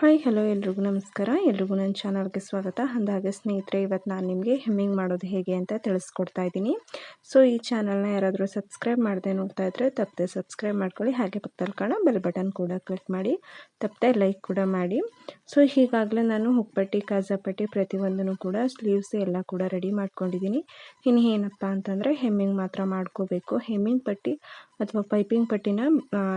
Hi, hello ಎಲ್ರಿಗೂ ನಮಸ್ಕಾರ. ಎಲ್ರಿಗೂ ನನ್ನ ಚಾನಲ್ಗೆ ಸ್ವಾಗತ. ಅಂದಾಗೆ ಸ್ನೇಹಿತರೆ, ಇವತ್ತು ನಾನು ನಿಮಗೆ ಹೆಮ್ಮಿಂಗ್ ಮಾಡೋದು ಹೇಗೆ ಅಂತ ತಿಳಿಸ್ಕೊಡ್ತಾ ಇದ್ದೀನಿ. ಸೊ, ಈ ಚಾನಲ್ನ ಯಾರಾದರೂ ಸಬ್ಸ್ಕ್ರೈಬ್ ಮಾಡದೆ ನೋಡ್ತಾ ಇದ್ದರೆ ತಪ್ಪದೆ ಸಬ್ಸ್ಕ್ರೈಬ್ ಮಾಡ್ಕೊಳ್ಳಿ. ಹಾಗೆ ಪಕ್ಕದಲ್ಲಿ ಕಾಣೋ ಬೆಲ್ ಬಟನ್ ಕೂಡ ಕ್ಲಿಕ್ ಮಾಡಿ, ತಪ್ಪದೆ ಲೈಕ್ ಕೂಡ ಮಾಡಿ. ಸೊ, ಹೀಗಾಗಲೇ ನಾನು ಹುಕ್ಪಟ್ಟಿ ಕಾಜಾಪಟ್ಟಿ ಪ್ರತಿಯೊಂದನ್ನು ಕೂಡ ಸ್ಲೀವ್ಸ್ ಎಲ್ಲ ಕೂಡ ರೆಡಿ ಮಾಡ್ಕೊಂಡಿದ್ದೀನಿ. ಇನ್ನು ಏನಪ್ಪ ಅಂತಂದರೆ, ಹೆಮ್ಮಿಂಗ್ ಮಾತ್ರ ಮಾಡ್ಕೋಬೇಕು. ಹೆಮ್ಮಿಂಗ್ ಪಟ್ಟಿ ಅಥವಾ ಪೈಪಿಂಗ್ ಪಟ್ಟಿನ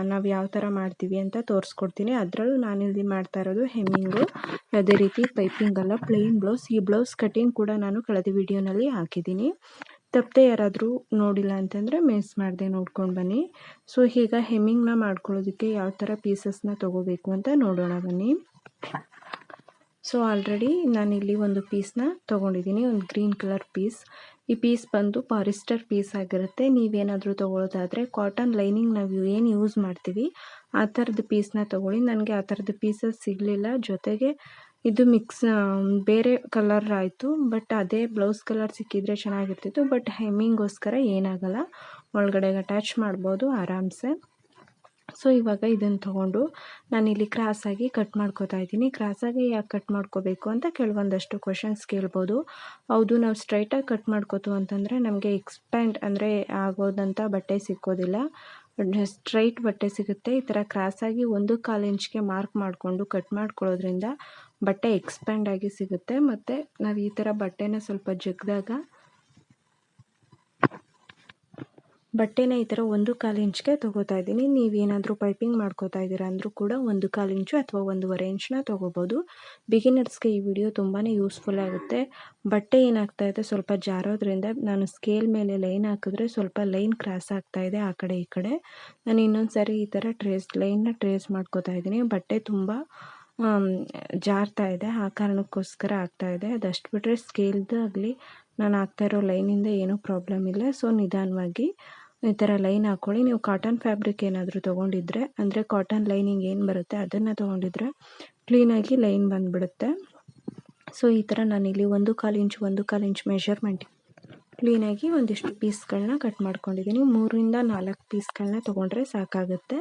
ನಾವು ಯಾವ ಥರ ಮಾಡ್ತೀವಿ ಅಂತ ತೋರಿಸ್ಕೊಡ್ತೀನಿ. ಅದರಲ್ಲೂ ನಾನಿಲ್ಲಿ ಮಾಡ್ತಾ ಇರೋದು ಹೆಮ್ಮಿಂಗು. ಅದೇ ರೀತಿ ಪೈಪಿಂಗ್ ಅಲ್ಲ, ಪ್ಲೇನ್ ಬ್ಲೌಸ್. ಈ ಬ್ಲೌಸ್ ಕಟಿಂಗ್ ಕೂಡ ನಾನು ಕಳೆದ ವಿಡಿಯೋನಲ್ಲಿ ಹಾಕಿದ್ದೀನಿ. ತಪ್ಪದೆ ಯಾರಾದರೂ ನೋಡಿಲ್ಲ ಅಂತಂದರೆ ಮಿಸ್ ಮಾಡದೆ ನೋಡ್ಕೊಂಡು ಬನ್ನಿ. ಸೊ, ಈಗ ಹೆಮ್ಮಿಂಗ್ನ ಮಾಡ್ಕೊಳ್ಳೋದಕ್ಕೆ ಯಾವ ಥರ ಪೀಸಸ್ನ ತೊಗೋಬೇಕು ಅಂತ ನೋಡೋಣ ಬನ್ನಿ. ಸೊ, ಆಲ್ರೆಡಿ ನಾನಿಲ್ಲಿ ಒಂದು ಪೀಸ್ನ ತೊಗೊಂಡಿದ್ದೀನಿ, ಒಂದು ಗ್ರೀನ್ ಕಲರ್ ಪೀಸ್. ಈ ಪೀಸ್ ಬಂದು ಪಾರಿಸ್ಟರ್ ಪೀಸ್ ಆಗಿರುತ್ತೆ. ನೀವೇನಾದರೂ ತೊಗೊಳ್ಳೋದಾದರೆ ಕಾಟನ್ ಲೈನಿಂಗ್ ನಾವು ಏನು ಯೂಸ್ ಮಾಡ್ತೀವಿ, ಆ ಥರದ ಪೀಸ್ನ ತೊಗೊಳ್ಳಿ. ನನಗೆ ಆ ಥರದ ಪೀಸಸ್ ಸಿಗಲಿಲ್ಲ. ಜೊತೆಗೆ ಇದು ಮಿಕ್ಸ್ ಬೇರೆ ಕಲರ್ ಆಯಿತು. ಬಟ್ ಅದೇ ಬ್ಲೌಸ್ ಕಲರ್ ಸಿಕ್ಕಿದ್ರೆ ಚೆನ್ನಾಗಿರ್ತಿತ್ತು. ಬಟ್ ಹೆಮ್ಮಿಂಗೋಸ್ಕರ ಏನಾಗಲ್ಲ. ಒಳಗಡೆಗೆ ಅಟ್ಯಾಚ್ ಮಾಡ್ಬೋದು ಆರಾಮ್ಸೆ. ಸೊ, ಇವಾಗ ಇದನ್ನು ತೊಗೊಂಡು ನಾನಿಲ್ಲಿ ಕ್ರಾಸಾಗಿ ಕಟ್ ಮಾಡ್ಕೋತಾ ಇದ್ದೀನಿ. ಕ್ರಾಸಾಗಿ ಯಾಕೆ ಕಟ್ ಮಾಡ್ಕೋಬೇಕು ಅಂತ ಕೆಲವೊಂದಷ್ಟು ಕ್ವಶನ್ಸ್ ಕೇಳ್ಬೋದು. ಹೌದು, ನಾವು ಸ್ಟ್ರೈಟಾಗಿ ಕಟ್ ಮಾಡ್ಕೋತು ಅಂತಂದರೆ ನಮಗೆ ಎಕ್ಸ್ಪ್ಯಾಂಡ್ ಅಂದರೆ ಆಗೋದಂಥ ಬಟ್ಟೆ ಸಿಕ್ಕೋದಿಲ್ಲ. ಸ್ಟ್ರೈಟ್ ಬಟ್ಟೆ ಸಿಗುತ್ತೆ. ಈ ಥರ ಕ್ರಾಸಾಗಿ ಒಂದು ಕಾಲು ಇಂಚ್ಗೆ ಮಾರ್ಕ್ ಮಾಡಿಕೊಂಡು ಕಟ್ ಮಾಡ್ಕೊಳ್ಳೋದ್ರಿಂದ ಬಟ್ಟೆ ಎಕ್ಸ್ಪ್ಯಾಂಡ್ ಆಗಿ ಸಿಗುತ್ತೆ. ಮತ್ತು ನಾವು ಈ ಥರ ಬಟ್ಟೆನ ಸ್ವಲ್ಪ ಜಗ್ದಾಗ ಬಟ್ಟೆನ ಈ ಥರ ಒಂದು ಕಾಲು ಇಂಚ್ಗೆ ತೊಗೋತಾ ಇದ್ದೀನಿ. ನೀವೇನಾದರೂ ಪೈಪಿಂಗ್ ಮಾಡ್ಕೋತಾ ಇದ್ದೀರಾ ಅಂದರೂ ಕೂಡ ಒಂದು ಕಾಲು ಇಂಚು ಅಥವಾ ಒಂದೂವರೆ ಇಂಚನ್ನ ತೊಗೋಬೋದು. ಬಿಗಿನರ್ಸ್ಗೆ ಈ ವಿಡಿಯೋ ತುಂಬಾ ಯೂಸ್ಫುಲ್ ಆಗುತ್ತೆ. ಬಟ್ಟೆ ಏನಾಗ್ತಾ ಇದೆ ಸ್ವಲ್ಪ ಜಾರೋದ್ರಿಂದ ನಾನು ಸ್ಕೇಲ್ ಮೇಲೆ ಲೈನ್ ಹಾಕಿದ್ರೆ ಸ್ವಲ್ಪ ಲೈನ್ ಕ್ರಾಸ್ ಆಗ್ತಾ ಇದೆ ಆ ಕಡೆ ಈ ಕಡೆ. ನಾನು ಇನ್ನೊಂದು ಸಾರಿ ಈ ಥರ ಟ್ರೇಸ್, ಲೈನ್ನ ಟ್ರೇಸ್ ಮಾಡ್ಕೋತಾ ಇದ್ದೀನಿ. ಬಟ್ಟೆ ತುಂಬ ಜಾರ್ತಾ ಇದೆ. ಆ ಕಾರಣಕ್ಕೋಸ್ಕರ ಆಗ್ತಾ ಇದೆ. ಅದಷ್ಟು ಬಿಟ್ಟರೆ ಸ್ಕೇಲ್ದು ಆಗಲಿ ನಾನು ಹಾಕ್ತಾ ಇರೋ ಲೈನಿಂದ ಏನೂ ಪ್ರಾಬ್ಲಮ್ ಇಲ್ಲ. ಸೊ ನಿಧಾನವಾಗಿ ಈ ಥರ ಲೈನ್ ಹಾಕ್ಕೊಳ್ಳಿ ನೀವು ಕಾಟನ್ ಫ್ಯಾಬ್ರಿಕ್ ಏನಾದರೂ ತೊಗೊಂಡಿದ್ರೆ, ಅಂದರೆ ಕಾಟನ್ ಲೈನಿಂಗ್ ಏನು ಬರುತ್ತೆ ಅದನ್ನು ತೊಗೊಂಡಿದ್ರೆ ಕ್ಲೀನಾಗಿ ಲೈನ್ ಬಂದುಬಿಡುತ್ತೆ. ಸೊ ಈ ಥರ ನಾನಿಲ್ಲಿ ಒಂದು ಕಾಲು ಇಂಚು, ಒಂದು ಕಾಲು ಇಂಚ್ ಮೆಷರ್ಮೆಂಟ್ ಕ್ಲೀನಾಗಿ ಒಂದಿಷ್ಟು ಪೀಸ್ಗಳನ್ನ ಕಟ್ ಮಾಡ್ಕೊಂಡಿದ್ದೀನಿ. ಮೂರಿಂದ ನಾಲ್ಕು ಪೀಸ್ಗಳನ್ನ ತೊಗೊಂಡ್ರೆ ಸಾಕಾಗುತ್ತೆ.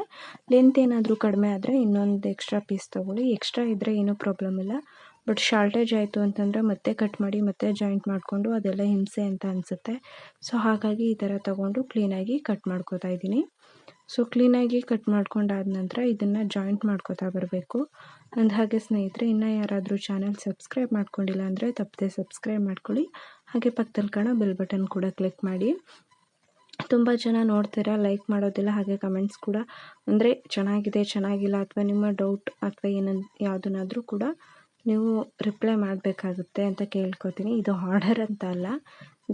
ಲೆಂತ್ ಏನಾದರೂ ಕಡಿಮೆ ಆದರೆ ಇನ್ನೊಂದು ಎಕ್ಸ್ಟ್ರಾ ಪೀಸ್ ತೊಗೊಳ್ಳಿ. ಎಕ್ಸ್ಟ್ರಾ ಇದ್ದರೆ ಏನೂ ಪ್ರಾಬ್ಲಮ್ ಇಲ್ಲ. ಬಟ್ ಶಾರ್ಟೇಜ್ ಆಯಿತು ಅಂತಂದರೆ ಮತ್ತೆ ಕಟ್ ಮಾಡಿ ಮತ್ತೆ ಜಾಯಿಂಟ್ ಮಾಡಿಕೊಂಡು ಅದೆಲ್ಲ ಹಿಂಸೆ ಅಂತ ಅನಿಸುತ್ತೆ. ಸೊ ಹಾಗಾಗಿ ಈ ಥರ ತೊಗೊಂಡು ಕ್ಲೀನಾಗಿ ಕಟ್ ಮಾಡ್ಕೋತಾ ಇದ್ದೀನಿ. ಸೊ ಕ್ಲೀನಾಗಿ ಕಟ್ ಮಾಡ್ಕೊಂಡಾದ ನಂತರ ಇದನ್ನು ಜಾಯಿಂಟ್ ಮಾಡ್ಕೋತಾ ಬರಬೇಕು. ಅಂದ ಹಾಗೆ ಸ್ನೇಹಿತರೆ, ಇನ್ನೂ ಯಾರಾದರೂ ಚಾನಲ್ ಸಬ್ಸ್ಕ್ರೈಬ್ ಮಾಡ್ಕೊಂಡಿಲ್ಲ ಅಂದರೆ ತಪ್ಪದೆ ಸಬ್ಸ್ಕ್ರೈಬ್ ಮಾಡ್ಕೊಳ್ಳಿ. ಹಾಗೆ ಪಕ್ಕದಲ್ಲಿ ಕಾಣೋ ಬೆಲ್ ಬಟನ್ ಕೂಡ ಕ್ಲಿಕ್ ಮಾಡಿ. ತುಂಬ ಜನ ನೋಡ್ತೀರಾ ಲೈಕ್ ಮಾಡೋದಿಲ್ಲ, ಹಾಗೆ ಕಮೆಂಟ್ಸ್ ಕೂಡ. ಅಂದರೆ ಚೆನ್ನಾಗಿದೆ, ಚೆನ್ನಾಗಿಲ್ಲ, ಅಥವಾ ನಿಮ್ಮ ಡೌಟ್ ಅಥವಾ ಏನನ್ನು ಯಾವುದನ್ನಾದರೂ ಕೂಡ ನೀವು ರಿಪ್ಲೈ ಮಾಡಬೇಕಾಗುತ್ತೆ ಅಂತ ಕೇಳ್ಕೊತೀನಿ. ಇದು ಆರ್ಡರ್ ಅಂತ ಅಲ್ಲ.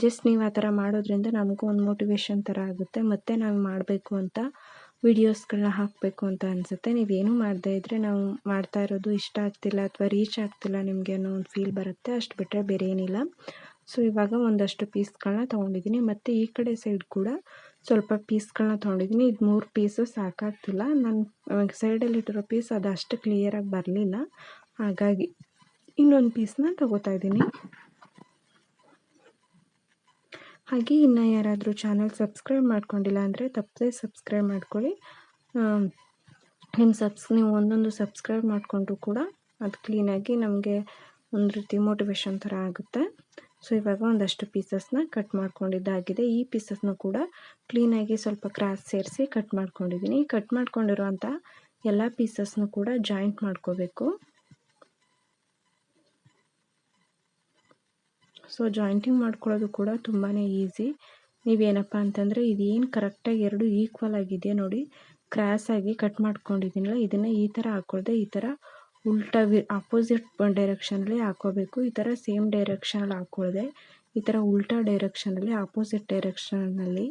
ಜಸ್ಟ್ ನೀವು ಆ ಥರ ಮಾಡೋದ್ರಿಂದ ನಮಗೂ ಒಂದು ಮೋಟಿವೇಶನ್ ಥರ ಆಗುತ್ತೆ. ಮತ್ತು ನಾವು ಮಾಡಬೇಕು ಅಂತ ವಿಡಿಯೋಸ್ಗಳನ್ನ ಹಾಕಬೇಕು ಅಂತ ಅನಿಸುತ್ತೆ. ನೀವೇನು ಮಾಡದೇ ಇದ್ದರೆ ನಾವು ಮಾಡ್ತಾ ಇರೋದು ಇಷ್ಟ ಆಗ್ತಿಲ್ಲ ಅಥವಾ ರೀಚ್ ಆಗ್ತಿಲ್ಲ ನಿಮಗೆ ಅನ್ನೋ ಒಂದು ಫೀಲ್ ಬರುತ್ತೆ. ಅಷ್ಟು ಬಿಟ್ಟರೆ ಬೇರೆ ಏನಿಲ್ಲ. ಸೊ ಇವಾಗ ಒಂದಷ್ಟು ಪೀಸ್ಗಳನ್ನ ತೊಗೊಂಡಿದ್ದೀನಿ. ಮತ್ತು ಈ ಕಡೆ ಸೈಡ್ ಕೂಡ ಸ್ವಲ್ಪ ಪೀಸ್ಗಳನ್ನ ತೊಗೊಂಡಿದ್ದೀನಿ. ಇದು ಮೂರು ಪೀಸು ಸಾಕಾಗ್ತಿಲ್ಲ. ನನ್ನ ಸೈಡಲ್ಲಿಟ್ಟಿರೋ ಪೀಸ್ ಅದು ಅಷ್ಟು ಕ್ಲಿಯರಾಗಿ ಬರಲಿಲ್ಲ. ಹಾಗಾಗಿ ಇನ್ನೊಂದು ಪೀಸ್ನ ತಗೋತಾ ಇದ್ದೀನಿ. ಹಾಗೆ ಇನ್ನು ಯಾರಾದರೂ ಚಾನಲ್ ಸಬ್ಸ್ಕ್ರೈಬ್ ಮಾಡ್ಕೊಂಡಿಲ್ಲ ಅಂದರೆ ತಪ್ಪದೆ ಸಬ್ಸ್ಕ್ರೈಬ್ ಮಾಡ್ಕೊಳ್ಳಿ. ನಿಮ್ಮ ಸಬ್ಸ್ ನೀವು ಒಂದೊಂದು ಸಬ್ಸ್ಕ್ರೈಬ್ ಮಾಡಿಕೊಂಡ್ರು ಕೂಡ ಅದು ಕ್ಲೀನಾಗಿ ನಮಗೆ ಒಂದು ರೀತಿ ಮೋಟಿವೇಶನ್ ಥರ ಆಗುತ್ತೆ. ಸೊ ಇವಾಗ ಒಂದಷ್ಟು ಪೀಸಸ್ನ ಕಟ್ ಮಾಡ್ಕೊಂಡಿದ್ದಾಗಿದೆ. ಈ ಪೀಸಸ್ನ ಕೂಡ ಕ್ಲೀನಾಗಿ ಸ್ವಲ್ಪ ಕ್ರಾಸ್ ಸೇರಿಸಿ ಕಟ್ ಮಾಡ್ಕೊಂಡಿದ್ದೀನಿ. ಕಟ್ ಮಾಡ್ಕೊಂಡಿರುವಂಥ ಎಲ್ಲ ಪೀಸಸ್ನು ಕೂಡ ಜಾಯಿಂಟ್ ಮಾಡ್ಕೋಬೇಕು. ಸೊ ಜಾಯಿಂಟಿಂಗ್ ಮಾಡ್ಕೊಳ್ಳೋದು ಕೂಡ ತುಂಬಾ ಈಸಿ ನೀವೇನಪ್ಪ ಅಂತಂದರೆ ಇದೇನು ಕರೆಕ್ಟಾಗಿ ಎರಡು ಈಕ್ವಲ್ ಆಗಿದೆಯಾ ನೋಡಿ ಕ್ರಾಸಾಗಿ ಕಟ್ ಮಾಡ್ಕೊಂಡಿದ್ದೀನಲ್ಲ, ಇದನ್ನು ಈ ಥರ ಹಾಕೊಳ್ಳದೆ ಈ ಥರ ಉಲ್ಟಾ ಅಪೋಸಿಟ್ ಡೈರೆಕ್ಷನಲ್ಲಿ ಹಾಕೋಬೇಕು. ಈ ಥರ ಸೇಮ್ ಡೈರೆಕ್ಷನಲ್ಲಿ ಹಾಕೊಳ್ಳದೆ ಈ ಥರ ಉಲ್ಟಾ ಡೈರೆಕ್ಷನಲ್ಲಿ ಅಪೋಸಿಟ್ ಡೈರೆಕ್ಷನಲ್ಲಿ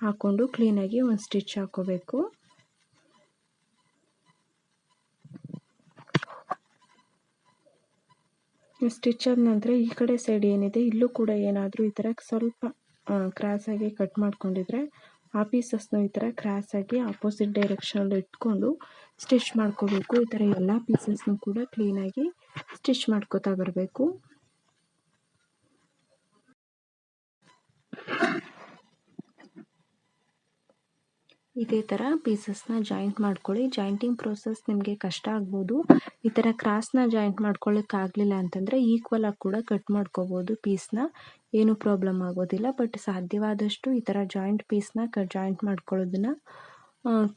ಹಾಕ್ಕೊಂಡು ಕ್ಲೀನಾಗಿ ಒಂದು ಸ್ಟಿಚ್ ಹಾಕ್ಕೋಬೇಕು ಸ್ಟಿಚ್ ಆದ ನಂತರ ಈ ಕಡೆ ಸೈಡ್ ಏನಿದೆ, ಇಲ್ಲೂ ಕೂಡ ಏನಾದರೂ ಈ ಥರ ಸ್ವಲ್ಪ ಕ್ರಾಸಾಗಿ ಕಟ್ ಮಾಡ್ಕೊಂಡಿದ್ರೆ ಆ ಪೀಸಸ್ನು ಈ ಥರ ಕ್ರಾಸಾಗಿ ಆಪೋಸಿಟ್ ಡೈರೆಕ್ಷನಲ್ಲಿ ಇಟ್ಕೊಂಡು ಸ್ಟಿಚ್ ಮಾಡ್ಕೋಬೇಕು. ಈ ಥರ ಎಲ್ಲ ಪೀಸಸ್ನು ಕೂಡ ಕ್ಲೀನಾಗಿ ಸ್ಟಿಚ್ ಮಾಡ್ಕೋತಾ ಬರಬೇಕು. ಇದೇ ಥರ ಪೀಸಸ್ನ ಜಾಯಿಂಟ್ ಮಾಡ್ಕೊಳ್ಳಿ. ಜಾಯಿಂಟಿಂಗ್ ಪ್ರೋಸೆಸ್ ನಿಮಗೆ ಕಷ್ಟ ಆಗ್ಬೋದು. ಈ ಥರ ಕ್ರಾಸ್ನ ಜಾಯಿಂಟ್ ಮಾಡ್ಕೊಳ್ಳೋಕ್ಕಾಗಲಿಲ್ಲ ಅಂತಂದರೆ ಈಕ್ವಲ್ ಆಗಿ ಕೂಡ ಕಟ್ ಮಾಡ್ಕೋಬೋದು ಪೀಸ್ನ ಏನು ಪ್ರಾಬ್ಲಮ್ ಆಗೋದಿಲ್ಲ. ಬಟ್ ಸಾಧ್ಯವಾದಷ್ಟು ಈ ಥರ ಜಾಯಿಂಟ್ ಪೀಸ್ನ ಕ ಜಾಯಿಂಟ್ ಮಾಡ್ಕೊಳ್ಳೋದನ್ನ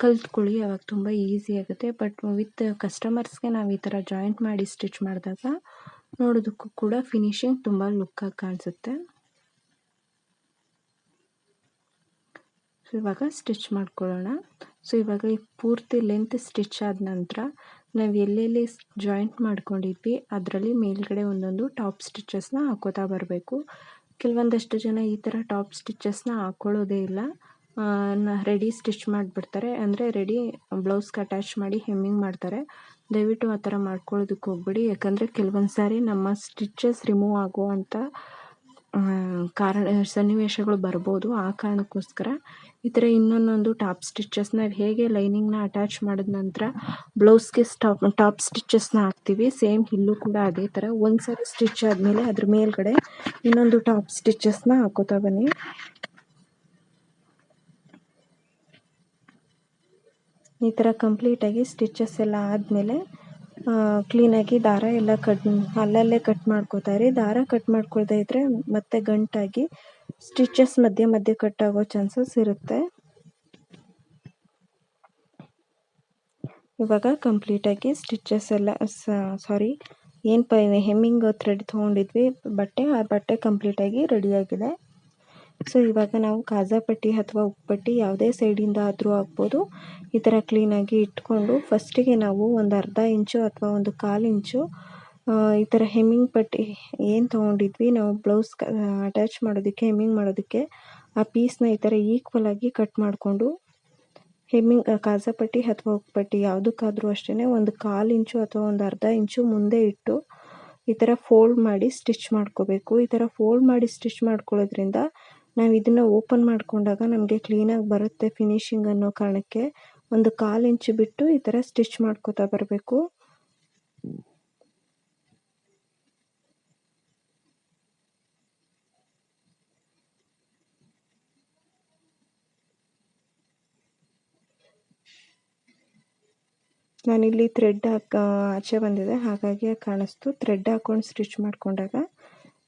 ಕಲ್ತ್ಕೊಳ್ಳಿ. ಅವಾಗ ತುಂಬ ಈಸಿ ಆಗುತ್ತೆ. ಬಟ್ ವಿತ್ ಕಸ್ಟಮರ್ಸ್ಗೆ ನಾವು ಈ ಥರ ಜಾಯಿಂಟ್ ಮಾಡಿ ಸ್ಟಿಚ್ ಮಾಡಿದಾಗ ನೋಡೋದಕ್ಕೂ ಕೂಡ ಫಿನಿಶಿಂಗ್ ತುಂಬ ಲುಕ್ಕಾಗಿ ಕಾಣಿಸುತ್ತೆ. ಸೊ ಇವಾಗ ಸ್ಟಿಚ್ ಮಾಡ್ಕೊಳ್ಳೋಣ. ಸೊ ಇವಾಗ ಈ ಪೂರ್ತಿ ಲೆಂತ್ ಸ್ಟಿಚ್ ಆದ ನಂತರ ನಾವು ಎಲ್ಲೆಲ್ಲಿ ಜಾಯಿಂಟ್ ಮಾಡ್ಕೊಂಡಿದ್ವಿ, ಅದರಲ್ಲಿ ಮೇಲ್ಗಡೆ ಒಂದೊಂದು ಟಾಪ್ ಸ್ಟಿಚಸ್ನ ಹಾಕೋತಾ ಬರಬೇಕು. ಕೆಲವೊಂದಷ್ಟು ಜನ ಈ ಥರ ಟಾಪ್ ಸ್ಟಿಚಸ್ನ ಹಾಕ್ಕೊಳ್ಳೋದೇ ಇಲ್ಲ. ರೆಡಿ ಸ್ಟಿಚ್ ಮಾಡಿಬಿಡ್ತಾರೆ. ಅಂದರೆ ರೆಡಿ ಬ್ಲೌಸ್ಗೆ ಅಟ್ಯಾಚ್ ಮಾಡಿ ಹೆಮ್ಮಿಂಗ್ ಮಾಡ್ತಾರೆ. ದಯವಿಟ್ಟು ಆ ಥರ ಮಾಡ್ಕೊಳ್ಳೋದಕ್ಕೆ ಹೋಗ್ಬಿಡಿ. ಯಾಕಂದರೆ ಕೆಲವೊಂದು ಸಾರಿ ನಮ್ಮ ಸ್ಟಿಚಸ್ ರಿಮೂವ್ ಆಗುವಂಥ ಕಾರಣ ಸನ್ನಿವೇಶಗಳು ಬರ್ಬೋದು ಆ ಕಾರಣಕ್ಕೋಸ್ಕರ. ಈ ಥರ ಇನ್ನೊಂದೊಂದು ಟಾಪ್ ಸ್ಟಿಚಸ್ನ ಹೇಗೆ ಲೈನಿಂಗ್ನ ಅಟ್ಯಾಚ್ ಮಾಡಿದ ನಂತರ ಬ್ಲೌಸ್ಗೆ ಸ್ಟಾಪ್, ಟಾಪ್ ಸ್ಟಿಚಸ್ನ ಹಾಕ್ತೀವಿ. ಸೇಮ್ ಇಲ್ಲೂ ಕೂಡ ಅದೇ ಥರ. ಒಂದು ಸ್ಟಿಚ್ ಆದಮೇಲೆ ಅದ್ರ ಮೇಲ್ಗಡೆ ಇನ್ನೊಂದು ಟಾಪ್ ಸ್ಟಿಚಸ್ನ ಹಾಕೋತಾ ಬನ್ನಿ. ಈ ಥರ ಕಂಪ್ಲೀಟಾಗಿ ಸ್ಟಿಚಸ್ ಎಲ್ಲ ಆದಮೇಲೆ ಕ್ಲೀನಾಗಿ ದಾರ ಎಲ್ಲ ಕಟ್ ಅಲ್ಲಲ್ಲೇ ಕಟ್ ಮಾಡ್ಕೊತಾರೆ ದಾರ ಕಟ್ ಮಾಡ್ಕೊಳ್ದೇ ಇದ್ದರೆ ಮತ್ತೆ ಗಂಟಾಗಿ ಸ್ಟಿಚಸ್ ಮಧ್ಯೆ ಮಧ್ಯೆ ಕಟ್ ಆಗೋ ಚಾನ್ಸಸ್ ಇರುತ್ತೆ. ಇವಾಗ ಕಂಪ್ಲೀಟಾಗಿ ಸ್ಟಿಚಸ್ ಎಲ್ಲ ಸಾರಿ ಏನು ಪೈ ಹೆಮ್ಮಿಂಗ್ ಥ್ರೆಡ್ ತೊಗೊಂಡಿದ್ವಿ, ಬಟ್ಟೆ, ಆ ಬಟ್ಟೆ ಕಂಪ್ಲೀಟಾಗಿ ರೆಡಿಯಾಗಿದೆ ಸೊ ಇವಾಗ ನಾವು ಕಾಜಾಪಟ್ಟಿ ಅಥವಾ ಉಪ್ಪಟ್ಟಿ ಯಾವುದೇ ಸೈಡಿಂದ ಆದರೂ ಆಗ್ಬೋದು ಈ ಥರ ಕ್ಲೀನಾಗಿ ಇಟ್ಕೊಂಡು ಫಸ್ಟಿಗೆ ನಾವು ಒಂದು ಅರ್ಧ ಇಂಚು ಅಥವಾ ಒಂದು ಕಾಲು ಇಂಚು ಈ ಥರ ಹೆಮ್ಮಿಂಗ್ ಪಟ್ಟಿ ಏನು ತೊಗೊಂಡಿದ್ವಿ? ನಾವು ಬ್ಲೌಸ್ ಅಟ್ಯಾಚ್ ಮಾಡೋದಕ್ಕೆ ಹೆಮ್ಮಿಂಗ್ ಮಾಡೋದಕ್ಕೆ ಆ ಪೀಸ್ನ ಈ ಥರ ಈಕ್ವಲ್ ಆಗಿ ಕಟ್ ಮಾಡಿಕೊಂಡು ಹೆಮ್ಮಿಂಗ್ ಕಾಜಾಪಟ್ಟಿ ಅಥವಾ ಉಪ್ಪಟ್ಟಿ ಯಾವುದಕ್ಕಾದರೂ ಅಷ್ಟೇ ಒಂದು ಕಾಲು ಇಂಚು ಅಥವಾ ಒಂದು ಅರ್ಧ ಇಂಚು ಮುಂದೆ ಇಟ್ಟು ಈ ಥರ ಫೋಲ್ಡ್ ಮಾಡಿ ಸ್ಟಿಚ್ ಮಾಡ್ಕೋಬೇಕು. ಈ ಥರ ಫೋಲ್ಡ್ ಮಾಡಿ ಸ್ಟಿಚ್ ಮಾಡ್ಕೊಳ್ಳೋದ್ರಿಂದ ನಾವು ಇದನ್ನು ಓಪನ್ ಮಾಡಿಕೊಂಡಾಗ ನಮಗೆ ಕ್ಲೀನಾಗಿ ಬರುತ್ತೆ ಫಿನಿಶಿಂಗ್ ಅನ್ನೋ ಕಾರಣಕ್ಕೆ. ಒಂದು ಕಾಲು ಇಂಚು ಬಿಟ್ಟು ಈ ಥರ ಸ್ಟಿಚ್ ಮಾಡ್ಕೋತಾ ಬರಬೇಕು. ನಾನಿಲ್ಲಿ ಥ್ರೆಡ್ ಹಾಕ, ಆಚೆ ಬಂದಿದೆ. ಹಾಗಾಗಿ ಕಾಣಿಸ್ತು. ಥ್ರೆಡ್ ಹಾಕೊಂಡು ಸ್ಟಿಚ್ ಮಾಡಿಕೊಂಡಾಗ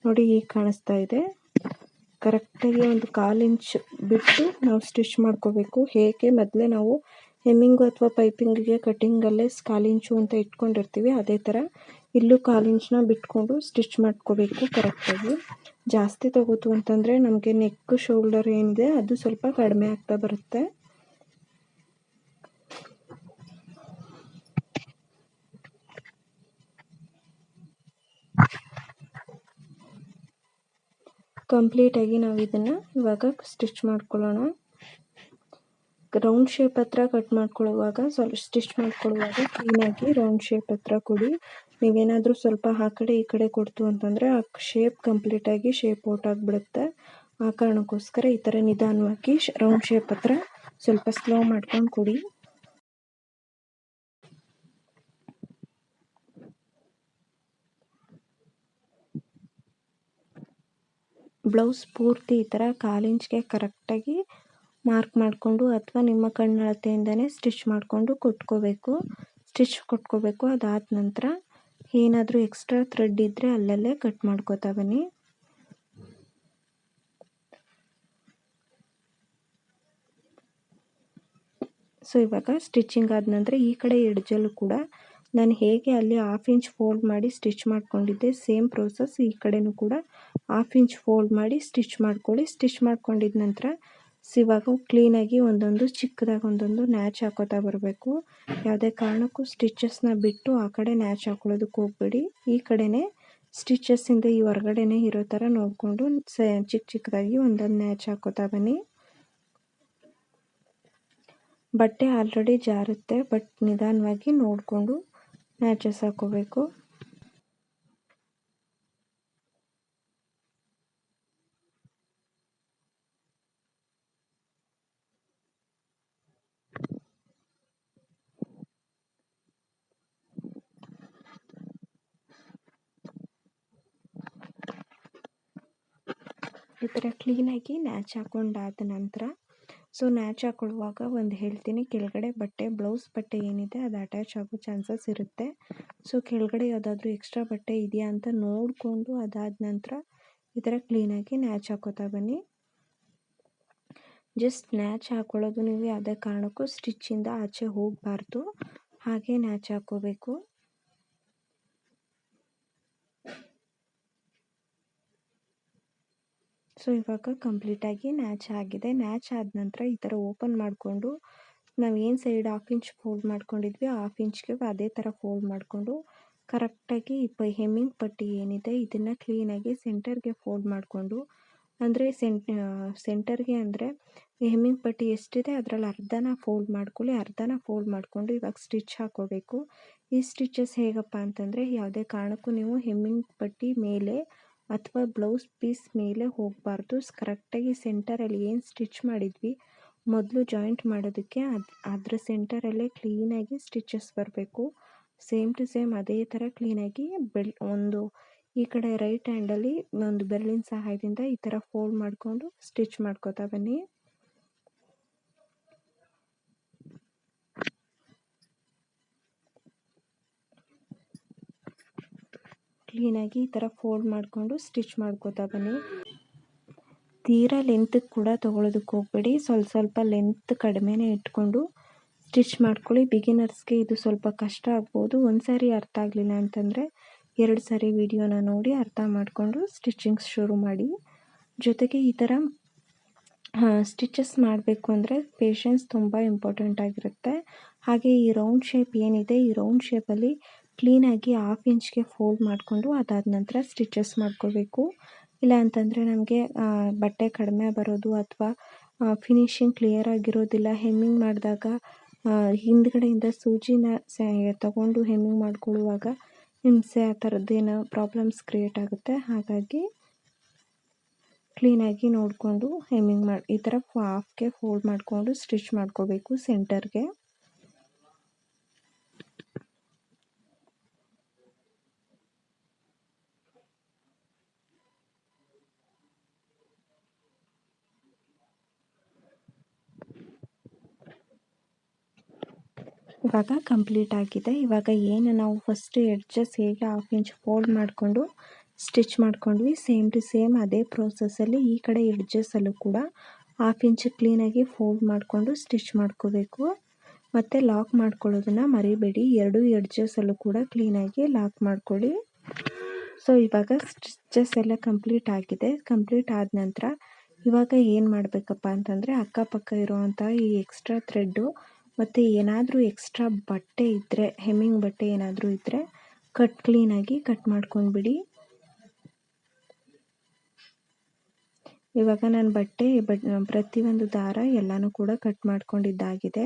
ನೋಡಿ ಈಗ ಕಾಣಿಸ್ತಾ ಇದೆ. ಕರೆಕ್ಟಾಗಿ ಒಂದು ಕಾಲು ಇಂಚ್ ಬಿಟ್ಟು ನಾವು ಸ್ಟಿಚ್ ಮಾಡ್ಕೋಬೇಕು. ಹೇಗೆ? ಮೊದಲೇ ನಾವು ಹೆಮ್ಮಿಂಗು ಅಥವಾ ಪೈಪಿಂಗಿಗೆ ಕಟ್ಟಿಂಗಲ್ಲೇ ಕಾಲು ಇಂಚು ಅಂತ ಇಟ್ಕೊಂಡಿರ್ತೀವಿ. ಅದೇ ಥರ ಇಲ್ಲೂ ಕಾಲು ಇಂಚನ್ನ ಬಿಟ್ಕೊಂಡು ಸ್ಟಿಚ್ ಮಾಡ್ಕೋಬೇಕು ಕರೆಕ್ಟಾಗಿ. ಜಾಸ್ತಿ ತಗೋತು ಅಂತಂದರೆ ನಮಗೆ ನೆಕ್ ಶೋಲ್ಡರ್ ಏನಿದೆ ಅದು ಸ್ವಲ್ಪ ಕಡಿಮೆ ಆಗ್ತಾ ಬರುತ್ತೆ. ಕಂಪ್ಲೀಟಾಗಿ ನಾವು ಇದನ್ನು ಇವಾಗ ಸ್ಟಿಚ್ ಮಾಡ್ಕೊಳ್ಳೋಣ. ರೌಂಡ್ ಶೇಪ್ ಹತ್ರ ಕಟ್ ಮಾಡ್ಕೊಳ್ಳುವಾಗ ಸ್ವಲ್ಪ ಸ್ಟಿಚ್ ಮಾಡ್ಕೊಳ್ಳುವಾಗ ಕ್ಲೀನಾಗಿ ರೌಂಡ್ ಶೇಪ್ ಹತ್ರ ಕೊಡಿ. ನೀವೇನಾದರೂ ಸ್ವಲ್ಪ ಆ ಕಡೆ ಈ ಕಡೆ ಕೊಡ್ತು ಅಂತಂದರೆ ಆ ಶೇಪ್ ಕಂಪ್ಲೀಟಾಗಿ ಶೇಪ್ ಔಟ್ ಆಗಿಬಿಡುತ್ತೆ. ಆ ಕಾರಣಕ್ಕೋಸ್ಕರ ಈ ಥರ ನಿಧಾನವಾಗಿ ರೌಂಡ್ ಶೇಪ್ ಹತ್ರ ಸ್ವಲ್ಪ ಸ್ಲೋ ಮಾಡ್ಕೊಂಡು ಕೊಡಿ. ಬ್ಲೌಸ್ ಪೂರ್ತಿ ಈ ಥರ ಕಾಲಿಂಚ್ಗೆ ಕರೆಕ್ಟಾಗಿ ಮಾರ್ಕ್ ಮಾಡಿಕೊಂಡು ಅಥವಾ ನಿಮ್ಮ ಕಣ್ಣಳತೆಯಿಂದನೇ ಸ್ಟಿಚ್ ಮಾಡಿಕೊಂಡು ಕೊಟ್ಕೋಬೇಕು. ಸ್ಟಿಚ್ ಕೊಟ್ಕೋಬೇಕು. ಅದಾದ ನಂತರ ಏನಾದರೂ ಎಕ್ಸ್ಟ್ರಾ ಥ್ರೆಡ್ ಇದ್ದರೆ ಅಲ್ಲಲ್ಲೇ ಕಟ್ ಮಾಡ್ಕೋತಾ ಬನ್ನಿ. ಸೊ, ಇವಾಗ ಸ್ಟಿಚಿಂಗ್ ಆದ ನಂತರ ಈ ಕಡೆ ಎಡ್ಜಲ್ಲೂ ಕೂಡ ನಾನು ಹೇಗೆ ಅಲ್ಲಿ ಹಾಫ್ ಇಂಚ್ ಫೋಲ್ಡ್ ಮಾಡಿ ಸ್ಟಿಚ್ ಮಾಡ್ಕೊಂಡಿದ್ದೆ, ಸೇಮ್ ಪ್ರೋಸೆಸ್ ಈ ಕಡೆಯೂ ಕೂಡ ಹಾಫ್ ಇಂಚ್ ಫೋಲ್ಡ್ ಮಾಡಿ ಸ್ಟಿಚ್ ಮಾಡ್ಕೊಳ್ಳಿ. ಸ್ಟಿಚ್ ಮಾಡ್ಕೊಂಡಿದ ನಂತರ ಇವಾಗ ಕ್ಲೀನಾಗಿ ಒಂದೊಂದು ಚಿಕ್ಕದಾಗಿ ಒಂದೊಂದು ನ್ಯಾಚ್ ಹಾಕೋತಾ ಬರಬೇಕು. ಯಾವುದೇ ಕಾರಣಕ್ಕೂ ಸ್ಟಿಚಸ್ನ ಬಿಟ್ಟು ಆ ಕಡೆ ನ್ಯಾಚ್ ಹಾಕೊಳ್ಳೋದಕ್ಕೆ ಹೋಗ್ಬೇಡಿ. ಈ ಕಡೆನೇ ಸ್ಟಿಚಸ್ಸಿಂದ ಈ ಹೊರಗಡೆನೇ ಇರೋ ಥರ ನೋಡಿಕೊಂಡು ಚಿಕ್ಕ ಚಿಕ್ಕದಾಗಿ ಒಂದೊಂದು ನ್ಯಾಚ್ ಹಾಕೋತಾ ಬನ್ನಿ. ಬಟ್ಟೆ ಆಲ್ರೆಡಿ ಜಾರುತ್ತೆ ಬಟ್ ನಿಧಾನವಾಗಿ ನೋಡಿಕೊಂಡು ನ್ಯಾಚಸ್ ಹಾಕೋಬೇಕು. ಈ ಥರ ಕ್ಲೀನಾಗಿ ನ್ಯಾಚ್ ಹಾಕೊಂಡಾದ ನಂತರ ಸೊ ನ್ಯಾಚ್ ಹಾಕ್ಕೊಳ್ಳುವಾಗ ಒಂದು ಹೇಳ್ತೀನಿ, ಕೆಳಗಡೆ ಬಟ್ಟೆ ಬ್ಲೌಸ್ ಬಟ್ಟೆ ಏನಿದೆ ಅದು ಅಟ್ಯಾಚ್ ಆಗೋ ಚಾನ್ಸಸ್ ಇರುತ್ತೆ. ಸೊ ಕೆಳಗಡೆ ಯಾವುದಾದ್ರೂ ಎಕ್ಸ್ಟ್ರಾ ಬಟ್ಟೆ ಇದೆಯಾ ಅಂತ ನೋಡಿಕೊಂಡು ಅದಾದ ನಂತರ ಈ ಥರ ಕ್ಲೀನಾಗಿ ನ್ಯಾಚ್ ಹಾಕೋತಾ ಬನ್ನಿ. ಜಸ್ಟ್ ನ್ಯಾಚ್ ಹಾಕ್ಕೊಳ್ಳೋದು ನೀವು ಯಾವುದೇ ಕಾರಣಕ್ಕೂ ಸ್ಟಿಚ್ಚಿಂದ ಆಚೆ ಹೋಗಬಾರ್ದು. ಹಾಗೆ ನ್ಯಾಚ್ ಹಾಕೋಬೇಕು ಸೊ, ಇವಾಗ ಕಂಪ್ಲೀಟಾಗಿ ನ್ಯಾಚ್ ಆಗಿದೆ. ನ್ಯಾಚ್ ಆದ ನಂತರ ಈ ಥರ ಓಪನ್ ಮಾಡಿಕೊಂಡು ನಾವು ಏನು ಸೈಡ್ ಹಾಫ್ ಇಂಚ್ ಫೋಲ್ಡ್ ಮಾಡ್ಕೊಂಡಿದ್ವಿ, ಹಾಫ್ ಇಂಚ್ಗೆ ಅದೇ ಥರ ಫೋಲ್ಡ್ ಮಾಡಿಕೊಂಡು ಕರೆಕ್ಟಾಗಿ ಪ, ಹೆಮ್ಮಿಂಗ್ ಪಟ್ಟಿ ಏನಿದೆ ಇದನ್ನು ಕ್ಲೀನಾಗಿ ಸೆಂಟರ್ಗೆ ಫೋಲ್ಡ್ ಮಾಡಿಕೊಂಡು, ಅಂದರೆ ಸೆಂಟ್ ಸೆಂಟರ್ಗೆ ಅಂದರೆ ಹೆಮ್ಮಿಂಗ್ ಪಟ್ಟಿ ಎಷ್ಟಿದೆ ಅದರಲ್ಲಿ ಅರ್ಧನ ಫೋಲ್ಡ್ ಮಾಡ್ಕೊಳ್ಳಿ, ಅರ್ಧನ ಫೋಲ್ಡ್ ಮಾಡಿಕೊಂಡು ಇವಾಗ ಸ್ಟಿಚ್ ಹಾಕೋಬೇಕು. ಈ ಸ್ಟಿಚಸ್ ಹೇಗಪ್ಪ ಅಂತಂದರೆ, ಯಾವುದೇ ಕಾರಣಕ್ಕೂ ನೀವು ಹೆಮ್ಮಿಂಗ್ ಪಟ್ಟಿ ಮೇಲೆ ಅಥವಾ ಬ್ಲೌಸ್ ಪೀಸ್ ಮೇಲೆ ಹೋಗಬಾರ್ದು. ಕರೆಕ್ಟಾಗಿ ಸೆಂಟರಲ್ಲಿ ಏನು ಸ್ಟಿಚ್ ಮಾಡಿದ್ವಿ, ಮೊದಲು ಜಾಯಿಂಟ್ ಮಾಡೋದಕ್ಕೆ ಅದು, ಅದರ ಸೆಂಟರಲ್ಲೇ ಕ್ಲೀನಾಗಿ ಸ್ಟಿಚಸ್ ಬರಬೇಕು. ಸೇಮ್ ಟು ಸೇಮ್ ಅದೇ ಥರ ಕ್ಲೀನಾಗಿ ಬೆಲ್ ಒಂದು ಈ ಕಡೆ ರೈಟ್ ಹ್ಯಾಂಡಲ್ಲಿ ಒಂದು ಬೆರಳಿನ ಸಹಾಯದಿಂದ ಈ ಥರ ಫೋಲ್ಡ್ ಮಾಡಿಕೊಂಡು ಸ್ಟಿಚ್ ಮಾಡ್ಕೋತಾ ಬನ್ನಿ. ಕ್ಲೀನಾಗಿ ಈ ಥರ ಫೋಲ್ಡ್ ಮಾಡಿಕೊಂಡು ಸ್ಟಿಚ್ ಮಾಡ್ಕೋತಾ ಬನ್ನಿ. ತೀರಾ ಲೆಂತ್ಗೆ ಕೂಡ ತೊಗೊಳೋದಕ್ಕೆ ಹೋಗಬೇಡಿ. ಸ್ವಲ್ಪ ಸ್ವಲ್ಪ ಲೆಂತ್ ಕಡಿಮೆನೇ ಇಟ್ಕೊಂಡು ಸ್ಟಿಚ್ ಮಾಡ್ಕೊಳ್ಳಿ. ಬಿಗಿನರ್ಸ್ಗೆ ಇದು ಸ್ವಲ್ಪ ಕಷ್ಟ ಆಗ್ಬೋದು. ಒಂದು ಸಾರಿ ಅರ್ಥ ಆಗಲಿಲ್ಲ ಅಂತಂದರೆ ಎರಡು ಸಾರಿ ವಿಡಿಯೋನ ನೋಡಿ ಅರ್ಥ ಮಾಡಿಕೊಂಡು ಸ್ಟಿಚಿಂಗ್ಸ್ ಶುರು ಮಾಡಿ. ಜೊತೆಗೆ ಈ ಥರ ಸ್ಟಿಚಸ್ ಮಾಡಬೇಕು ಅಂದರೆ ಪೇಷನ್ಸ್ ತುಂಬ ಇಂಪಾರ್ಟೆಂಟ್ ಆಗಿರುತ್ತೆ. ಹಾಗೆ ಈ ರೌಂಡ್ ಶೇಪ್ ಏನಿದೆ, ಈ ರೌಂಡ್ ಶೇಪಲ್ಲಿ ಕ್ಲೀನಾಗಿ ಹಾಫ್ ಇಂಚ್ಗೆ ಫೋಲ್ಡ್ ಮಾಡಿಕೊಂಡು ಅದಾದ ನಂತರ ಸ್ಟಿಚಸ್ ಮಾಡ್ಕೋಬೇಕು ಇಲ್ಲ ಅಂತಂದರೆ ನಮಗೆ ಬಟ್ಟೆ ಕಡಿಮೆ ಬರೋದು ಅಥವಾ ಫಿನಿಶಿಂಗ್ ಕ್ಲಿಯರ್ ಆಗಿರೋದಿಲ್ಲ ಹೆಮ್ಮಿಂಗ್ ಮಾಡಿದಾಗ ಹಿಂದ್ಗಡೆಯಿಂದ ಸೂಜಿನ ತಗೊಂಡು ಹೆಮ್ಮಿಂಗ್ ಮಾಡ್ಕೊಳ್ಳುವಾಗ ಹಿಂಸೆ ಆ ಥರದ್ದೇನೋ ಪ್ರಾಬ್ಲಮ್ಸ್ ಕ್ರಿಯೇಟ್ ಆಗುತ್ತೆ. ಹಾಗಾಗಿ ಕ್ಲೀನಾಗಿ ನೋಡಿಕೊಂಡು ಹೆಮ್ಮಿಂಗ್ ಮಾಡಿ, ಈ ಥರ ಹಾಫ್ಗೆ ಫೋಲ್ಡ್ ಮಾಡಿಕೊಂಡು ಸ್ಟಿಚ್ ಮಾಡ್ಕೋಬೇಕು ಸೆಂಟರ್ಗೆ ಇವಾಗ ಕಂಪ್ಲೀಟ್ ಆಗಿದೆ. ಇವಾಗ ಏನು ನಾವು ಫಸ್ಟ್ ಎಡ್ಜಸ್ ಹೇಗೆ ಹಾಫ್ ಇಂಚ್ ಫೋಲ್ಡ್ ಮಾಡಿಕೊಂಡು ಸ್ಟಿಚ್ ಮಾಡ್ಕೊಂಡ್ವಿ. ಸೇಮ್ ಟು ಸೇಮ್ ಅದೇ ಪ್ರೋಸೆಸ್ಸಲ್ಲಿ ಈ ಕಡೆ ಎಡ್ಜಸ್ಸಲ್ಲೂ ಕೂಡ ಹಾಫ್ ಇಂಚ್ ಕ್ಲೀನಾಗಿ ಫೋಲ್ಡ್ ಮಾಡಿಕೊಂಡು ಸ್ಟಿಚ್ ಮಾಡ್ಕೋಬೇಕು. ಮತ್ತು ಲಾಕ್ ಮಾಡ್ಕೊಳ್ಳೋದನ್ನು ಮರಿಬೇಡಿ. ಎರಡೂ ಎಡ್ಜಸ್ಸಲ್ಲೂ ಕೂಡ ಕ್ಲೀನಾಗಿ ಲಾಕ್ ಮಾಡ್ಕೊಳ್ಳಿ. ಸೊ ಇವಾಗ ಸ್ಟಿಚಸ್ ಎಲ್ಲ ಕಂಪ್ಲೀಟ್ ಆಗಿದೆ. ಕಂಪ್ಲೀಟ್ ಆದ ನಂತರ ಇವಾಗ ಏನು ಮಾಡಬೇಕಪ್ಪ ಅಂತಂದರೆ ಅಕ್ಕಪಕ್ಕ ಇರುವಂಥ ಈ ಎಕ್ಸ್ಟ್ರಾ ಥ್ರೆಡ್ಡು ಮತ್ತು ಏನಾದರೂ ಎಕ್ಸ್ಟ್ರಾ ಬಟ್ಟೆ ಇದ್ದರೆ ಹೆಮ್ಮಿಂಗ್ ಬಟ್ಟೆ ಏನಾದರೂ ಇದ್ದರೆ ಕಟ್ ಕ್ಲೀನಾಗಿ ಕಟ್ ಮಾಡ್ಕೊಂಡ್ಬಿಡಿ. ಇವಾಗ ನಾನು ಬಟ್ಟೆ ಬಟ್ ಪ್ರತಿಯೊಂದು ದಾರ ಎಲ್ಲನೂ ಕೂಡ ಕಟ್ ಮಾಡ್ಕೊಂಡಿದ್ದಾಗಿದೆ.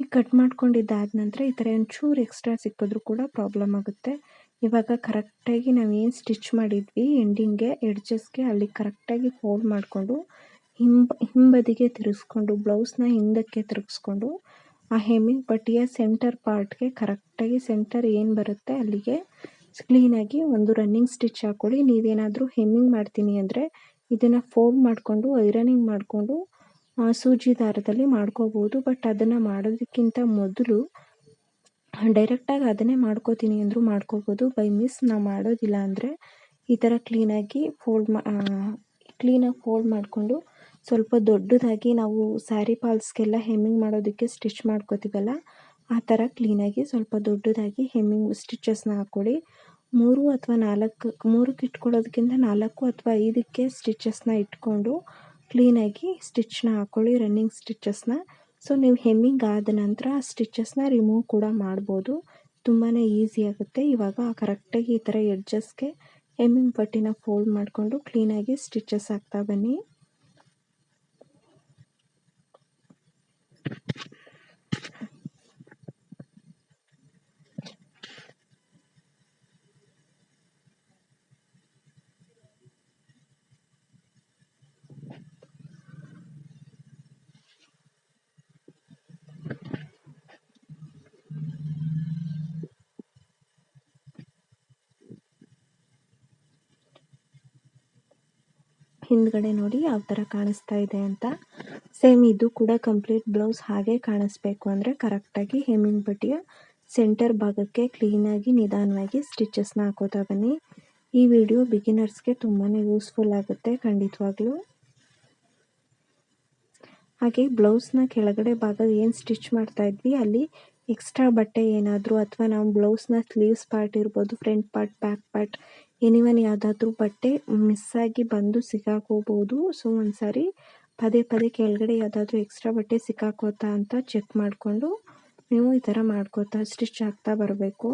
ಈ ಕಟ್ ಮಾಡ್ಕೊಂಡಿದ್ದಾದ ನಂತರ ಈ ಥರ ಒಂಚೂರು ಎಕ್ಸ್ಟ್ರಾ ಸಿಕ್ಕಿದ್ರೂ ಕೂಡ ಪ್ರಾಬ್ಲಮ್ ಆಗುತ್ತೆ. ಇವಾಗ ಕರೆಕ್ಟಾಗಿ ನಾವು ಏನು ಸ್ಟಿಚ್ ಮಾಡಿದ್ವಿ ಎಂಡಿಂಗ್ಗೆ ಎಡ್ಜಸ್ಗೆ ಅಲ್ಲಿ ಕರೆಕ್ಟಾಗಿ ಫೋಲ್ಡ್ ಮಾಡಿಕೊಂಡು ಹಿಂಬ, ಹಿಂಬದಿಗೆ ತಿರುಗಿಸ್ಕೊಂಡು ಬ್ಲೌಸ್ನ ಹಿಂದಕ್ಕೆ ತಿರುಗಿಸ್ಕೊಂಡು ಆ ಹೆಮ್ಮಿಂಗ್ ಪಟ್ಟಿಯ ಸೆಂಟರ್ ಪಾರ್ಟ್ಗೆ ಕರೆಕ್ಟಾಗಿ ಸೆಂಟರ್ ಏನು ಬರುತ್ತೆ ಅಲ್ಲಿಗೆ ಕ್ಲೀನಾಗಿ ಒಂದು ರನ್ನಿಂಗ್ ಸ್ಟಿಚ್ ಹಾಕ್ಕೊಳ್ಳಿ ನೀವೇನಾದರೂ ಹೆಮ್ಮಿಂಗ್ ಮಾಡ್ತೀನಿ ಅಂದರೆ ಇದನ್ನು ಫೋಲ್ಡ್ ಮಾಡಿಕೊಂಡು ಐರನಿಂಗ್ ಮಾಡಿಕೊಂಡು ಸೂಜಿ ದಾರದಲ್ಲಿ ಮಾಡ್ಕೋಬೋದು. ಬಟ್ ಅದನ್ನು ಮಾಡೋದಕ್ಕಿಂತ ಮೊದಲು ಡೈರೆಕ್ಟಾಗಿ ಅದನ್ನೇ ಮಾಡ್ಕೋತೀನಿ ಅಂದರೂ ಮಾಡ್ಕೋಬೋದು. ಬೈ ಮಿಸ್ ನಾವು ಮಾಡೋದಿಲ್ಲ ಅಂದರೆ ಈ ಥರ ಕ್ಲೀನಾಗಿ ಫೋಲ್ಡ್ ಮಾ ಕ್ಲೀನಾಗಿ ಫೋಲ್ಡ್ ಮಾಡಿಕೊಂಡು ಸ್ವಲ್ಪ ದೊಡ್ಡದಾಗಿ ನಾವು ಸ್ಯಾರಿ ಫಾಲ್ಸ್ಗೆಲ್ಲ ಹೆಮ್ಮಿಂಗ್ ಮಾಡೋದಕ್ಕೆ ಸ್ಟಿಚ್ ಮಾಡ್ಕೋತೀವಲ್ಲ, ಆ ಥರ ಕ್ಲೀನಾಗಿ ಸ್ವಲ್ಪ ದೊಡ್ಡದಾಗಿ ಹೆಮ್ಮಿಂಗ್ ಸ್ಟಿಚಸ್ನ ಹಾಕ್ಕೊಳ್ಳಿ ಮೂರು ಅಥವಾ ನಾಲ್ಕು, ಮೂರಕ್ಕೆ ಇಟ್ಕೊಳ್ಳೋದಕ್ಕಿಂತ ನಾಲ್ಕು ಅಥವಾ ಐದಕ್ಕೆ ಸ್ಟಿಚಸ್ನ ಇಟ್ಕೊಂಡು ಕ್ಲೀನಾಗಿ ಸ್ಟಿಚ್ನ ಹಾಕ್ಕೊಳ್ಳಿ, ರನ್ನಿಂಗ್ ಸ್ಟಿಚಸ್ನ. ಸೊ, ನೀವು ಹೆಮ್ಮಿಂಗ್ ಆದ ನಂತರ ಆ ಸ್ಟಿಚಸ್ನ ರಿಮೂವ್ ಕೂಡ ಮಾಡ್ಬೋದು. ತುಂಬಾ ಈಸಿ ಆಗುತ್ತೆ. ಇವಾಗ ಕರೆಕ್ಟಾಗಿ ಈ ಥರ ಎಡ್ಜಸ್ಗೆ ಹೆಮ್ಮಿಂಗ್ ಪಟ್ಟಿನ ಫೋಲ್ಡ್ ಮಾಡಿಕೊಂಡು ಕ್ಲೀನಾಗಿ ಸ್ಟಿಚಸ್ ಹಾಕ್ತಾ ಬನ್ನಿ. ಹಿಂದ್ಗಡೆ ನೋಡಿ ಯಾವ ತರ ಕಾಣಿಸ್ತಾ ಇದೆ ಅಂತ. ಸೇಮ್ ಇದು ಕೂಡ ಕಂಪ್ಲೀಟ್ ಬ್ಲೌಸ್ ಹಾಗೆ ಕಾಣಿಸ್ಬೇಕು ಅಂದರೆ ಕರೆಕ್ಟಾಗಿ ಹೆಮ್ಮಿನ ಪಟ್ಟಿಯ ಸೆಂಟರ್ ಭಾಗಕ್ಕೆ ಕ್ಲೀನಾಗಿ ನಿಧಾನವಾಗಿ ಸ್ಟಿಚಸ್ನ ಹಾಕೋತಾ ಬನ್ನಿ. ಈ ವಿಡಿಯೋ ಬಿಗಿನರ್ಸ್ಗೆ ತುಂಬಾ ಯೂಸ್ಫುಲ್ ಆಗುತ್ತೆ ಖಂಡಿತವಾಗ್ಲೂ. ಹಾಗೆ ಬ್ಲೌಸ್ನ ಕೆಳಗಡೆ ಭಾಗ ಏನು ಸ್ಟಿಚ್ ಮಾಡ್ತಾ ಇದ್ವಿ, ಅಲ್ಲಿ ಎಕ್ಸ್ಟ್ರಾ ಬಟ್ಟೆ ಏನಾದರೂ ಅಥವಾ ನಾವು ಬ್ಲೌಸ್ನ ಸ್ಲೀವ್ಸ್ ಪಾರ್ಟ್ ಇರ್ಬೋದು front part back part anyone ಯಾವುದಾದ್ರೂ ಬಟ್ಟೆ ಮಿಸ್ ಆಗಿ ಬಂದು ಸಿಕ್ಕಾಕೋಬೋದು ಸೊ, ಒಂದ್ಸಾರಿ ಪದೇ ಪದೇ ಕೆಳಗಡೆ ಯಾವುದಾದ್ರೂ ಎಕ್ಸ್ಟ್ರಾ ಬಟ್ಟೆ ಸಿಕ್ಕಾಕೋತಾ ಅಂತ ಚೆಕ್ ಮಾಡಿಕೊಂಡು ನೀವು ಈ ಥರ ಮಾಡ್ಕೋತಾ ಸ್ಟಿಚ್ ಆಗ್ತಾ ಬರಬೇಕು.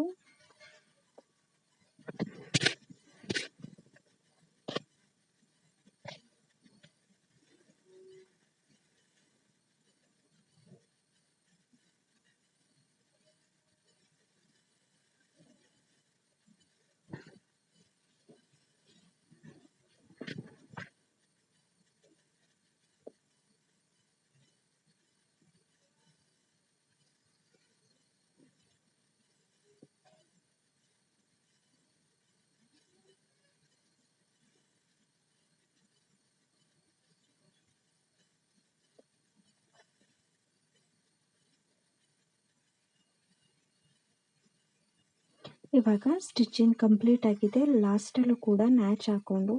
ಇವಾಗ ಸ್ಟಿಚಿಂಗ್ ಕಂಪ್ಲೀಟ್ ಆಗಿದೆ. ಲಾಸ್ಟಲ್ಲೂ ಕೂಡ ನ್ಯಾಚ್ ಹಾಕ್ಕೊಂಡು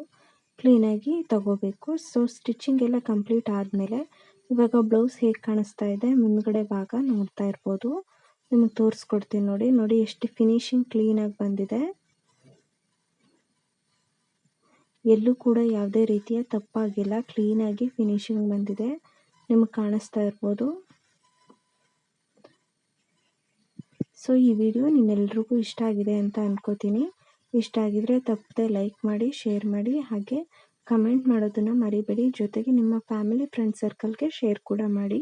ಕ್ಲೀನಾಗಿ ತಗೋಬೇಕು. ಸೊ ಸ್ಟಿಚಿಂಗ್ ಎಲ್ಲ ಕಂಪ್ಲೀಟ್ ಆದಮೇಲೆ ಇವಾಗ ಬ್ಲೌಸ್ ಹೇಗೆ ಕಾಣಿಸ್ತಾ ಇದೆ ಮುಂದ್ಗಡೆ ಭಾಗ ನೋಡ್ತಾ ಇರ್ಬೋದು. ನಿಮಗೆ ತೋರಿಸ್ಕೊಡ್ತೀನಿ ನೋಡಿ. ನೋಡಿ ಎಷ್ಟು ಫಿನಿಶಿಂಗ್ ಕ್ಲೀನಾಗಿ ಬಂದಿದೆ. ಎಲ್ಲೂ ಕೂಡ ಯಾವುದೇ ರೀತಿಯ ತಪ್ಪಾಗಿಲ್ಲ. ಕ್ಲೀನಾಗಿ ಫಿನಿಶಿಂಗ್ ಬಂದಿದೆ. ನಿಮಗೆ ಕಾಣಿಸ್ತಾ ಇರ್ಬೋದು. ಸೊ ಈ ವಿಡಿಯೋ ನಿಮ್ಮೆಲ್ರಿಗೂ ಇಷ್ಟ ಆಗಿದೆ ಅಂತ ಅಂದ್ಕೋತೀನಿ ಇಷ್ಟ ಆಗಿದ್ರೆ ತಪ್ಪದೆ ಲೈಕ್ ಮಾಡಿ, ಶೇರ್ ಮಾಡಿ, ಹಾಗೆ ಕಮೆಂಟ್ ಮಾಡೋದನ್ನು ಮರಿಬೇಡಿ. ಜೊತೆಗೆ ನಿಮ್ಮ ಫ್ಯಾಮಿಲಿ ಫ್ರೆಂಡ್ ಸರ್ಕಲ್ಗೆ ಶೇರ್ ಕೂಡ ಮಾಡಿ.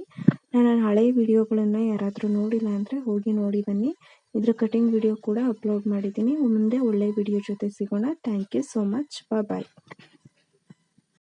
ನಾನು ಹಳೆಯ ವಿಡಿಯೋಗಳನ್ನು ಯಾರಾದರೂ ನೋಡಿಲ್ಲ ಅಂದರೆ ಹೋಗಿ ನೋಡಿ ಬನ್ನಿ. ಇದ್ರ ಕಟಿಂಗ್ ವಿಡಿಯೋ ಕೂಡ ಅಪ್ಲೋಡ್ ಮಾಡಿದ್ದೀನಿ. ಮುಂದೆ ಒಳ್ಳೆಯ ವಿಡಿಯೋ ಜೊತೆ ಸಿಗೋಣ. Thank you so much. Bye.